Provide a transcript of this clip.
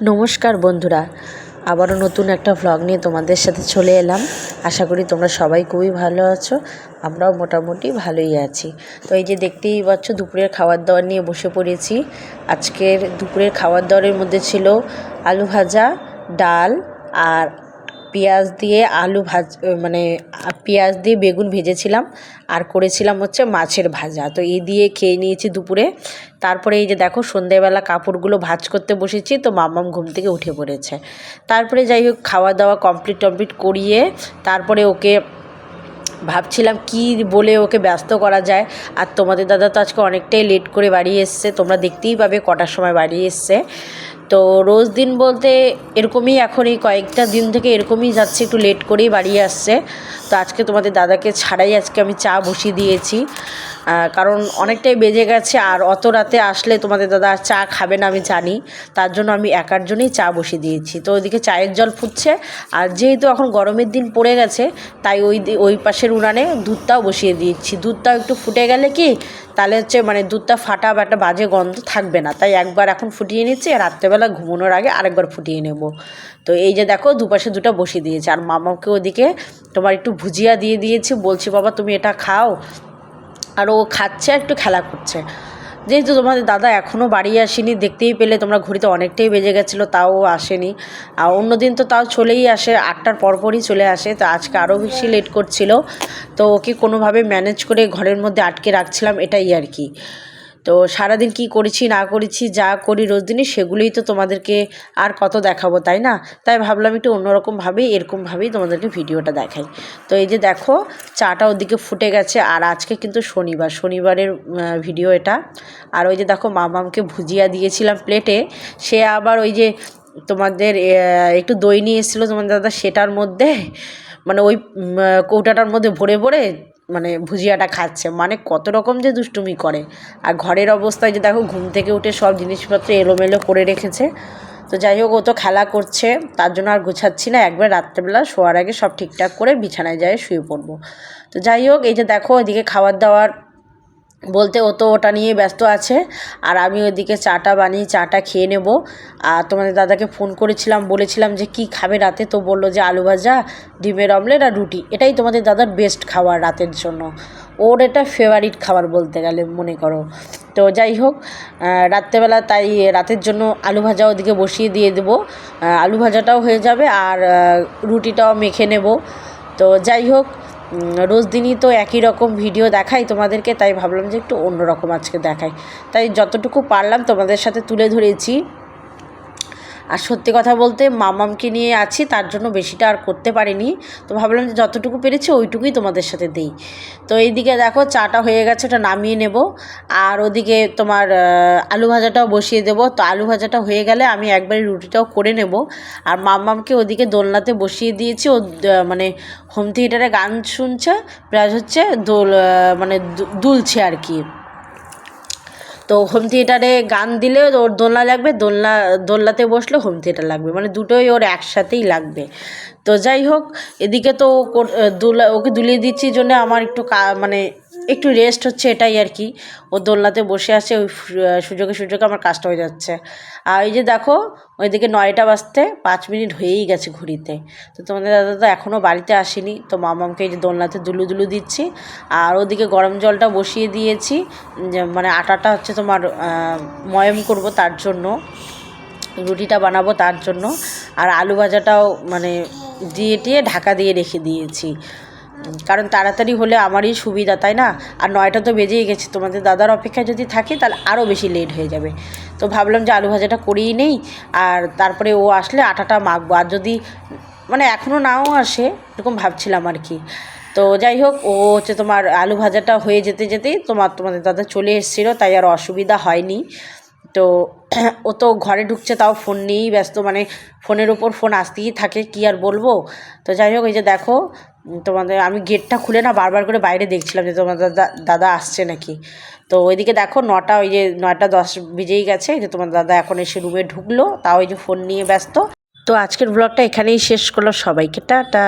নমস্কার বন্ধুরা, আবারও নতুন একটা ভ্লগ নিয়ে তোমাদের সাথে চলে এলাম। আশা করি তোমরা সবাই খুবই ভালো আছো, আমরাও মোটামুটি ভালোই আছি। তো এই যে দেখতেই পাচ্ছ, দুপুরের খাবার দাবার নিয়ে বসে পড়েছি। আজকের দুপুরের খাবার দাবারের মধ্যে ছিল আলু ভাজা, ডাল আর পেঁয়াজ দিয়ে আলু ভাজ মানে পেঁয়াজ দিয়ে বেগুন ভেজেছিলাম। আর করেছিলাম হচ্ছে মাছের ভাজা। তো এই দিয়ে খেয়ে নিয়েছি দুপুরে। তারপরে এই যে দেখো সন্ধেবেলা কাপড়গুলো ভাজ করতে বসেছি, তো মাম্মাম ঘুম থেকে উঠে পড়েছে। তারপরে যাই হোক খাওয়া দাওয়া কমপ্লিট টমপ্লিট করিয়ে তারপরে ওকে ভাবছিলাম কি বলে ওকে ব্যস্ত করা যায়। আর তোমাদের দাদা তো আজকে অনেকটাই লেট করে বাড়ি এসছে, তোমরা দেখতেই পাবে কটার সময় বাড়ি এসছে। তো রোজ দিন বলতে এরকমই এখন এই কয়েকটা দিন থেকে এরকমই যাচ্ছে, একটু লেট করেই বাড়ি আসছে। তো আজকে তোমাদের দাদাকে ছাড়াই আজকে আমি চা বসিয়ে দিয়েছি। কারণ অনেকটাই বেজে গেছে আর অত রাতে আসলে তোমাদের দাদা চা খাবে না আমি জানি। তার জন্য আমি একার জন্যই চা বসিয়ে দিয়েছি। তো ওইদিকে চায়ের জল ফুটছে আর যেহেতু এখন গরমের দিন পড়ে গেছে, তাই ওই ওই পাশের উনানে দুধটাও বসিয়ে দিয়েছি। দুধটাও একটু ফুটে গেলে কি, তাহলে হচ্ছে মানে দুধটা ফাটা বা একটা বাজে গন্ধ থাকবে না। তাই একবার এখন ফুটিয়ে নিচ্ছি, রাত্রেবেলা ঘুমানোর আগে আরেকবার ফুটিয়ে নেব। তো এই যে দেখো, দুপাশে দুটো বসিয়ে দিয়েছি। আর মামাকে ওদিকে তোমার একটু ভুজিয়া দিয়ে দিয়েছি। বলছি, বাবা, তুমি এটা খাও। আর ও খাচ্ছে আর একটু খেলা করছে। যেহেতু তোমাদের দাদা এখনও বাড়ি আসেনি, দেখতেই পেলে তোমরা ঘড়িতে অনেকটাই বেজে গেছিল, তাও আসেনি। আর অন্যদিন তো তাও চলেই আসে, আটটার পরপরই চলে আসে, তো আজকে আরও বেশি লেট করছিল। তো ওকে কোনোভাবে ম্যানেজ করে ঘরের মধ্যে আটকে রাখছিলাম, এটাই আর কি। তো সারাদিন কি করেছি, না করেছি, যা করি রোজ দিনই সেগুলোই তো তোমাদেরকে আর কত দেখাবো, তাই না? তাই ভাবলাম একটু অন্যরকমভাবেই, এরকমভাবেই তোমাদেরকে ভিডিওটা দেখাই। তো এই যে দেখো, চাটা ওদিকে ফুটে গেছে আর আজকে কিন্তু শনিবার, শনিবারের ভিডিও এটা। আর ওই যে দেখো মা মামামকে ভুজিয়া দিয়েছিলাম প্লেটে, সে আবার ওই যে তোমাদের একটু দই নিয়ে এসেছিল তোমাদের দাদা সেটার মধ্যে। মানে ওই কৌটাটার মধ্যে ভরে ভরে মানে ভুজিয়াটা খাচ্ছে। মানে কত রকম যে দুষ্টুমি করে। আর ঘরের অবস্থায় যে দেখো ঘুম থেকে উঠে সব জিনিসপত্র এলোমেলো করে রেখেছে। তো যাই হোক, ও তো খেলা করছে, তার জন্য আর গোছাচ্ছি না। একবার রাত্রেবেলা শোয়ার আগে সব ঠিকঠাক করে বিছানায় যায় শুয়ে পড়ব। তো যাই হোক, এই যে দেখো, এদিকে খাবার দাবার বলতে ও তো ওটা নিয়ে ব্যস্ত আছে, আর আমি ওইদিকে চাটা বানিয়ে চাটা খেয়ে নেব। আর তোমাদের দাদাকে ফোন করেছিলাম, বলেছিলাম যে কি খাবে রাতে? তো বলল যে আলু ভাজা, ডিমের অমলেট আর রুটি। এটাই তোমাদের দাদার বেস্ট খাবার রাতের জন্য। ওর এটা ফেভারিট খাবার বলতে গেলে, মনে করো। তো যাই হোক রাত্রেবেলা তাই রাতের জন্য আলু ভাজা ওদিকে বসিয়ে দিয়ে দেবো। আলু ভাজাটাও হয়ে যাবে আর রুটিটাও মেখে নেব। তো যাই হোক রোজ দিনই তো একই রকম ভিডিও দেখাই তোমাদেরকে, তাই ভাবলাম যে একটু অন্যরকম আজকে দেখাই। তাই যতটুকু পারলাম তোমাদের সাথে তুলে ধরেছি। আর সত্যি কথা বলতে মামামকে নিয়ে আছি, তার জন্য বেশিটা আর করতে পারিনি। তো ভাবলাম যে যতটুকু পেরেছি ওইটুকুই তোমাদের সাথে দিই। তো এইদিকে দেখো চাটা হয়ে গেছে, ওটা নামিয়ে নেব। আর ওদিকে তোমার আলু ভাজাটাও বসিয়ে দেবো। তো আলু ভাজাটা হয়ে গেলে আমি একবারই রুটিটাও করে নেব। আর মামামকে ওদিকে দোলনাতে বসিয়ে দিয়েছি। ও মানে হোম থিয়েটারে গান শুনছে, প্লাস হচ্ছে দোল মানে দুলছে আর কি। তো হোম থিয়েটারে গান দিলে ওর দোলনা লাগবে, দোলনা, দোলনাতে বসলে হোম থিয়েটার লাগবে। মানে দুটোই ওর একসাথেই লাগবে। তো যাই হোক, এদিকে তো ওকে দুলিয়ে দিচ্ছি জন্য আমার একটু মানে একটু রেস্ট হচ্ছে এটাই আর কি। ও দোলনাতে বসে আছে, ওই সুযোগে সুযোগে আমার কাজটা হয়ে যাচ্ছে। আর ওই যে দেখো, ওইদিকে নয়টা বাজতে পাঁচ মিনিট হয়েই গেছে ঘড়িতে। তো তোমাদের দাদা তো এখনও বাড়িতে আসেনি, তো মামামকে এই যে দোলনাতে দুলু দুলু দিচ্ছি। আর ওদিকে গরম জলটা বসিয়ে দিয়েছি মানে আটাটা হচ্ছে তোমার ময়ম করব তার জন্য। রুটিটা বানাবো তার জন্য। আর আলু ভাজাটাও মানে দিয়ে টিয়ে ঢাকা দিয়ে রেখে দিয়েছি। কারণ তাড়াতাড়ি হলে আমারই সুবিধা, তাই না? আর নয়টা তো বেজেই গেছে, তোমাদের দাদার অপেক্ষায় যদি থাকি তাহলে আরও বেশি লেট হয়ে যাবে। তো ভাবলাম যে আলু ভাজাটা করেই নেই, আর তারপরে ও আসলে আটাটা মাখবো। আর যদি মানে এখনও নাও আসে, এরকম ভাবছিলাম আর কি। তো যাই হোক, ও হচ্ছে তোমার আলু ভাজাটা হয়ে যেতে যেতেই তোমার, তোমাদের দাদা চলে এসেছিল, তাই আর অসুবিধা হয়নি। তো ও তো ঘরে ঢুকছে, তাও ফোন নিয়েই ব্যস্ত মানে ফোনের ওপর ফোন আসতেই থাকে, কি আর বলব? তো যাই হোক, এই যে দেখো তোমাদের, আমি গেটটা খুলে না বারবার করে বাইরে দেখছিলাম যে তোমার দাদা দাদা আসছে নাকি। তো ওইদিকে দেখো নটা, ওই যে নয়টা দশ বেজেই গেছে যে তোমার দাদা এখন এসে রুমে ঢুকলো, তাও ওই যে ফোন নিয়ে ব্যস্ত। তো আজকের ব্লগটা এখানেই শেষ করল, সবাইকে টাটা।